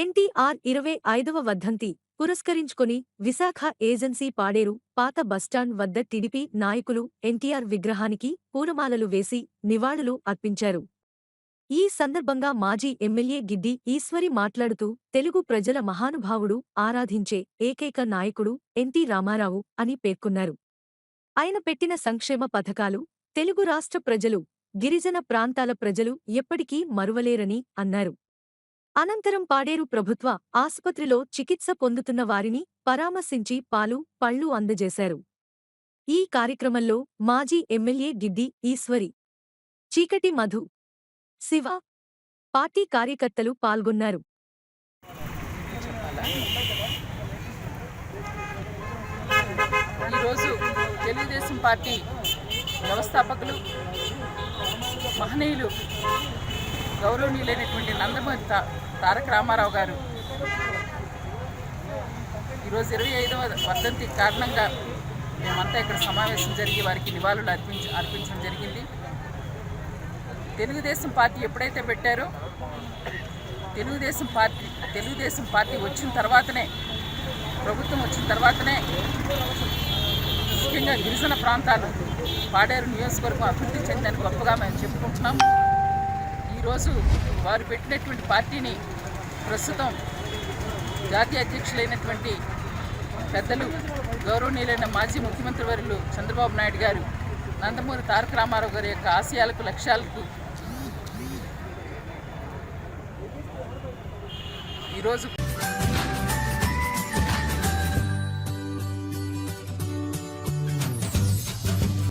ఎన్టీఆర్ ఇరవై ఐదవ వర్ధంతి పురస్కరించుకుని విశాఖ ఏజెన్సీ పాడేరు పాత బస్టాండ్ వద్ద టీడీపీ నాయకులు ఎన్టీఆర్ విగ్రహానికి పూలమాలలు వేసి నివాళులు అర్పించారు. ఈ సందర్భంగా మాజీ ఎమ్మెల్యే గిడ్డి ఈశ్వరి మాట్లాడుతూ తెలుగు ప్రజల మహానుభావుడు ఆరాధించే ఏకైక నాయకుడు ఎన్టీ రామారావు అని పేర్కొన్నారు. ఆయన పెట్టిన సంక్షేమ పథకాలు తెలుగు రాష్ట్ర ప్రజలు గిరిజన ప్రాంతాల ప్రజలు ఎప్పటికీ మరువలేరని అన్నారు. అనంతరం పాడేరు ప్రభుత్వ ఆసుపత్రిలో చికిత్స పొందుతున్న వారిని పరామర్శించి పాలు పళ్ళు అందజేశారు. ఈ కార్యక్రమంలో మాజీ ఎమ్మెల్యే గిడ్డి ఈశ్వరి చీకటి మధు శివ పార్టీ కార్యకర్తలు పాల్గొన్నారు. ఈరోజు తెలుగుదేశం పార్టీ వ్యవస్థాపకులు మహనీయులు గౌరవనీయులైనటువంటి నందమూరి తారక రామారావు గారు. ఈరోజు ఇరవై ఐదవ వర్ధంతి కారణంగా మేమంతా ఇక్కడ సమావేశం జరిగి వారికి నివాళులు అర్పించ అర్పించడం జరిగింది. తెలుగుదేశం పార్టీ ఎప్పుడైతే పెట్టారో తెలుగుదేశం పార్టీ తెలుగుదేశం పార్టీ వచ్చిన తర్వాతనే ప్రభుత్వం వచ్చిన తర్వాతనే ముఖ్యంగా గిరిజన ప్రాంతాలు పాడేరు. నియోజకవర్గం అభివృద్ధి చెందని గొప్పగా మేము చెప్పుకుంటున్నాం. ఈరోజు వారు పెట్టినటువంటి పార్టీని ప్రస్తుతం జాతీయ అధ్యక్షులైనటువంటి పెద్దలు గౌరవనీయులైన మాజీ ముఖ్యమంత్రి వర్యులు చంద్రబాబు నాయుడు గారు నందమూరి తారక రామారావు గారి యొక్క ఆశయాలకు లక్ష్యాలకు ఈరోజు